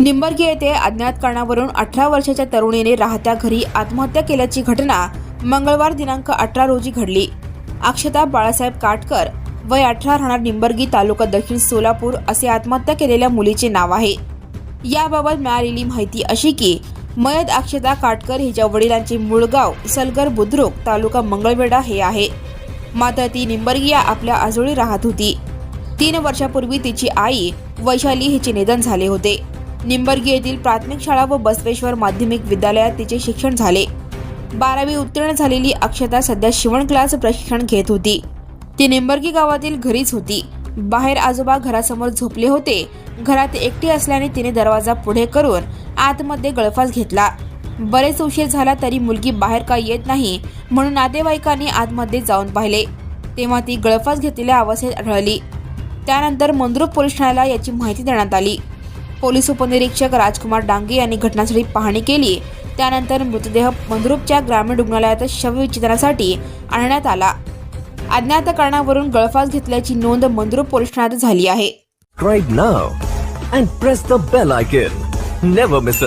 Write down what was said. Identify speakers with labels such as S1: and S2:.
S1: निंबर्गी येथे अज्ञात कारणावरून अठरा वर्षाच्या तरुणीने राहत्या घरी आत्महत्या केल्याची घटना मंगळवार दिनांक अठरा रोजी घडली. अक्षता बाळासाहेब काटकर वय अठरा राहणार निंबर्गी तालुका दक्षिण सोलापूर असे आत्महत्या केलेल्या मुलीचे नाव आहे. याबाबत मिळालेली माहिती अशी की मयत अक्षता काटकर हिच्या वडिलांचे मूळ गाव सलगर बुद्रुक तालुका मंगळवेढा हे आहे. मात्र ती निंबर्गिया आपल्या आजोळी राहत होती. तीन वर्षापूर्वी तिची आई वैशाली हिचे निधन झाले होते. निंबर्गी येथील प्राथमिक शाळा व बसवेश्वर माध्यमिक विद्यालयात तिचे शिक्षण झाले. बारावी उत्तीर्ण झालेली अक्षता सध्या शिवण क्लास प्रशिक्षण घेत होती. ती निंबर्गी गावातील घरीच होती. बाहेर आजोबा घरासमोर झोपले होते. घरात एकटी असल्याने तिने दरवाजा पुढे करून आतमध्ये गळफास घेतला. बरेच उशीर झाला तरी मुलगी बाहेर का येत नाही. म्हणून नातेवाईकांनी आतमध्ये जाऊन पाहिले. तेव्हा ती गळफास घेतलेल्या अवस्थेत आढळली. त्यानंतर मंद्रुप पोलीस ठाण्याला याची माहिती देण्यात आली. पोलीस उपनिरीक्षक राजकुमार डांगे यांनी घटनास्थळी पाहणी केली. त्यानंतर मृतदेह मंद्रुपच्या ग्रामीण रुग्णालयात शवविच्छेदनासाठी आणण्यात आला. अज्ञात कारणावरून गळफास घेतल्याची नोंद मंद्रुप पोलीस ठाण्यात झाली आहे.
S2: Subscribe now and press the bell icon. Never miss an